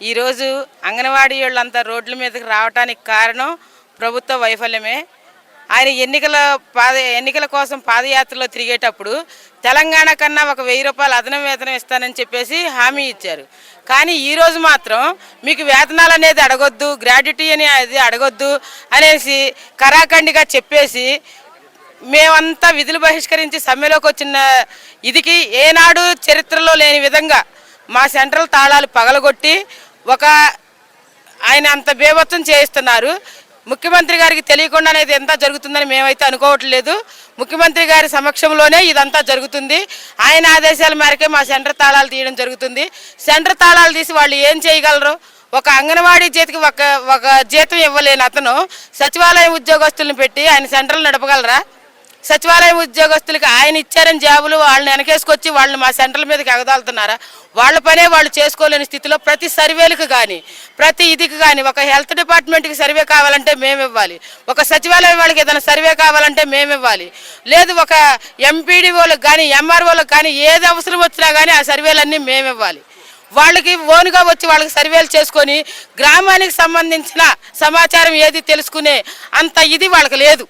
ఈరోజు అంగన్వాడీ వాళ్ళంతా రోడ్ల మీదకి రావడానికి కారణం ప్రభుత్వ వైఫల్యమే. ఆయన ఎన్నికల పాద ఎన్నికల కోసం పాదయాత్రలో తిరిగేటప్పుడు తెలంగాణ కన్నా ఒక వెయ్యి రూపాయలు అదనం వేతనం ఇస్తానని చెప్పేసి హామీ ఇచ్చారు. కానీ ఈరోజు మాత్రం మీకు వేతనాలు అనేది అడగొద్దు గ్రాడ్యుటీ అని అది అడగొద్దు అనేసి కరాఖండిగా చెప్పేసి మేమంతా విధులు బహిష్కరించి సమ్మెలోకి వచ్చిన ఇదికి ఏనాడు చరిత్రలో లేని విధంగా మా సెంట్రల్ తాళాలు పగలగొట్టి ఒక ఆయన అంత బేభత్సం చేయిస్తున్నారు. ముఖ్యమంత్రి గారికి తెలియకుండా అనేది ఎంత జరుగుతుందని మేమైతే అనుకోవట్లేదు. ముఖ్యమంత్రి గారి సమక్షంలోనే ఇదంతా జరుగుతుంది. ఆయన ఆదేశాల మేరకే మా సెంటర్ తాళాలు తీయడం జరుగుతుంది. సెంటర్ తాళాలు తీసి వాళ్ళు ఏం చేయగలరు? ఒక అంగన్వాడీ చేతికి ఒక ఒక జీతం ఇవ్వలేని అతను సచివాలయం ఉద్యోగస్తులను పెట్టి ఆయన సెంటర్లు నడపగలరా? సచివాలయం ఉద్యోగస్తులకి ఆయన ఇచ్చారని జాబులు వాళ్ళని వెనకేసుకొచ్చి వాళ్ళని మా సెంటర్ల మీదకి ఎగదాలుతున్నారా వాళ్ళ పనే వాళ్ళు చేసుకోలేని స్థితిలో ప్రతి సర్వేలకు కానీ ప్రతి ఇదికి కానీ ఒక హెల్త్ డిపార్ట్మెంట్కి సర్వే కావాలంటే మేము ఇవ్వాలి. ఒక సచివాలయం వాళ్ళకి ఏదైనా సర్వే కావాలంటే మేము ఇవ్వాలి. లేదు ఒక ఎంపీడీఓలకు కానీ ఎంఆర్ఓలకు కానీ ఏది అవసరం వచ్చినా కానీ ఆ సర్వేలన్నీ మేము ఇవ్వాలి. వాళ్ళకి ఓనుగా వచ్చి వాళ్ళకి సర్వేలు చేసుకొని గ్రామానికి సంబంధించిన సమాచారం ఏది తెలుసుకునే అంత ఇది వాళ్ళకి లేదు.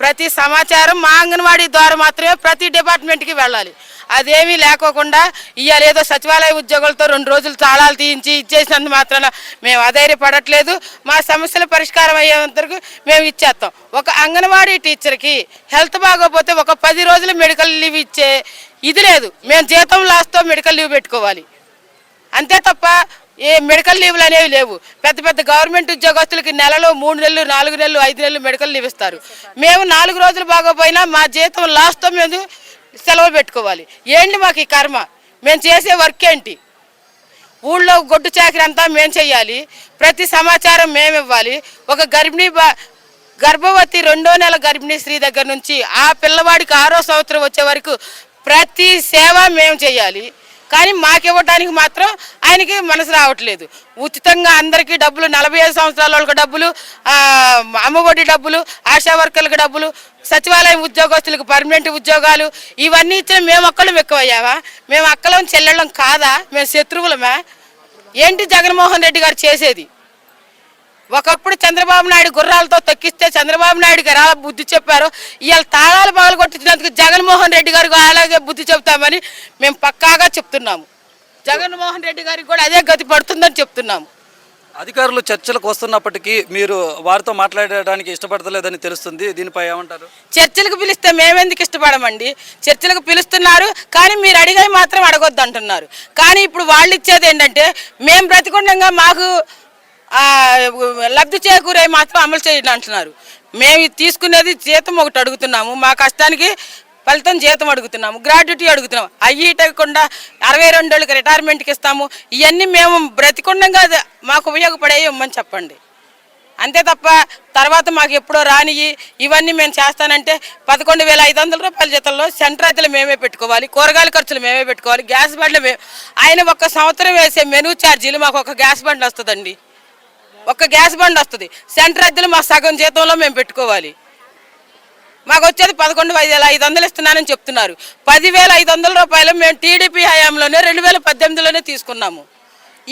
ప్రతి సమాచారం మా అంగన్వాడీ ద్వారా మాత్రమే ప్రతి డిపార్ట్మెంట్కి వెళ్ళాలి. అదేమీ లేకోకుండా ఇవాళ ఏదో సచివాలయ ఉద్యోగులతో రెండు రోజులు తాళాలు తీయించి ఇచ్చేసినందు మాత్రాన మేము అధైర్యపడట్లేదు. మా సమస్యల పరిష్కారం అయ్యేంతవరకు మేము ఇచ్చేస్తాం. ఒక అంగన్వాడీ టీచర్కి హెల్త్ బాగోపోతే ఒక పది రోజులు మెడికల్ లీవ్ ఇచ్చే ఇది లేదు. మేము జీతం లాస్తో మెడికల్ లీవ్ పెట్టుకోవాలి. అంతే తప్ప ఏ మెడికల్ లీవ్లు అనేవి లేవు. పెద్ద పెద్ద గవర్నమెంట్ ఉద్యోగస్తులకి నెలలో మూడు నెలలు నాలుగు నెలలు ఐదు నెలలు మెడికల్ లీవ్ ఇస్తారు. మేము నాలుగు రోజులు బాగోపోయినా మా జీతం లాస్ట్తో మేము సెలవు పెట్టుకోవాలి. ఏంటి మాకు ఈ కర్మ? మేము చేసే వర్క్ ఏంటి? ఊళ్ళో గొడ్డు చాకరీ అంతా మేము చేయాలి ప్రతి సమాచారం మేము ఇవ్వాలి. ఒక గర్భిణీ బా గర్భవతి రెండో నెల గర్భిణీ స్త్రీ దగ్గర నుంచి ఆ పిల్లవాడికి ఆరో సంవత్సరం వచ్చే వరకు ప్రతి సేవ మేము చేయాలి కానీ మాకు ఇవ్వడానికి మాత్రం ఆయనకి మనసు రావట్లేదు. ఉచితంగా అందరికీ డబ్బులు నలభై ఐదు సంవత్సరాల వాళ్ళకి డబ్బులు అమ్మఒడి డబ్బులు ఆశా వర్కర్లకు డబ్బులు సచివాలయం ఉద్యోగస్తులకు పర్మనెంట్ ఉద్యోగాలు ఇవన్నీ ఇచ్చిన మేము ఒక్కళ్ళం ఎక్కువయ్యావా? మేము అక్కలం చెల్లెళ్ళం కాదా? మేము శత్రువులమా? ఏంటి జగన్మోహన్ రెడ్డి గారు చేసేది? ఒకప్పుడు చంద్రబాబు నాయుడు గుర్రాలతో తొక్కిస్తే చంద్రబాబు నాయుడు గారు ఎలా బుద్ధి చెప్పారో ఇవాళ తాళాలు పగలు కొట్టించినందుకు జగన్మోహన్ రెడ్డి గారికి అలాగే బుద్ధి చెప్తామని మేము పక్కాగా చెప్తున్నాము. జగన్మోహన్ రెడ్డి గారికి కూడా అదే గతి పడుతుందని చెప్తున్నాము. అధికారులు చర్చలకు వస్తున్నప్పటికీ మీరు వారితో మాట్లాడడానికి ఇష్టపడతలేదని తెలుస్తుంది. దీనిపై ఏమంటారు? చర్చలకు పిలిస్తే మేమెందుకు ఇష్టపడమండి? చర్చలకు పిలుస్తున్నారు కానీ మీరు అడిగే మాత్రం అడగొద్దు అంటున్నారు కానీ ఇప్పుడు వాళ్ళు ఇచ్చేది ఏంటంటే మేము బ్రతికుండగా మాకు లబ్ధి చేకూరే మాత్రం అమలు చేయండి అంటున్నారు. మేము తీసుకునేది జీతం ఒకటి అడుగుతున్నాము మా కష్టానికి ఫలితం జీతం అడుగుతున్నాము గ్రాడ్యుటీ అడుగుతున్నాము. అవి ఇటకుండా అరవై రెండు ఏళ్ళకి రిటైర్మెంట్కి ఇస్తాము ఇవన్నీ మేము బ్రతికుండగా మాకు ఉపయోగపడేవి ఇవ్వమని చెప్పండి. అంతే తప్ప తర్వాత మాకు ఎప్పుడో రానియి ఇవన్నీ మేము చేస్తానంటే పదకొండు వేల ఐదు వందల రూపాయల జీతంలో సెంట్రాయితీలు మేమే పెట్టుకోవాలి కూరగాయల ఖర్చులు మేమే పెట్టుకోవాలి గ్యాస్ బండ్లు మే ఆయన ఒక్క సంవత్సరం వేసే మెనూ ఛార్జీలు మాకు ఒక గ్యాస్ బండ్లు వస్తుందండి. ఒక్క గ్యాస్ బండ్ వస్తుంది. సెంటర్ అద్దెలు మా సగం జీతంలో మేము పెట్టుకోవాలి. మాకు వచ్చేది పదకొండు వేల ఐదు వందలు ఇస్తున్నానని చెప్తున్నారు. పదివేల ఐదు వందల రూపాయలు మేము టీడీపీ హయాంలోనే రెండు వేల పద్దెనిమిదిలోనే తీసుకున్నాము.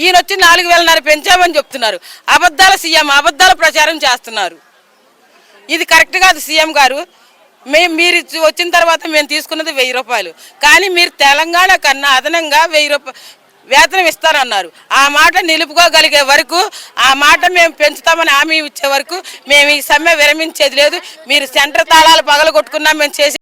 ఈయన వచ్చి నాలుగు వేలన్నర పెంచామని చెప్తున్నారు. అబద్ధాల సీఎం అబద్ధాల ప్రచారం చేస్తున్నారు. ఇది కరెక్ట్ కాదు సీఎం గారు. మేము మీరు వచ్చిన తర్వాత మేము తీసుకున్నది వెయ్యి రూపాయలు. కానీ మీరు తెలంగాణ కన్నా అదనంగా వెయ్యి రూపాయలు వేతనం ఇస్తారన్నారు ఆ మాట నిలుపుకోగలిగే వరకు ఆ మాట మేము పెంచుతామని హామీ ఇచ్చే వరకు మేము ఈ సమ్మె విరమించేది లేదు. మీరు సెంటర్ తాళాలు పగలగొట్టుకున్నా మేము చేసి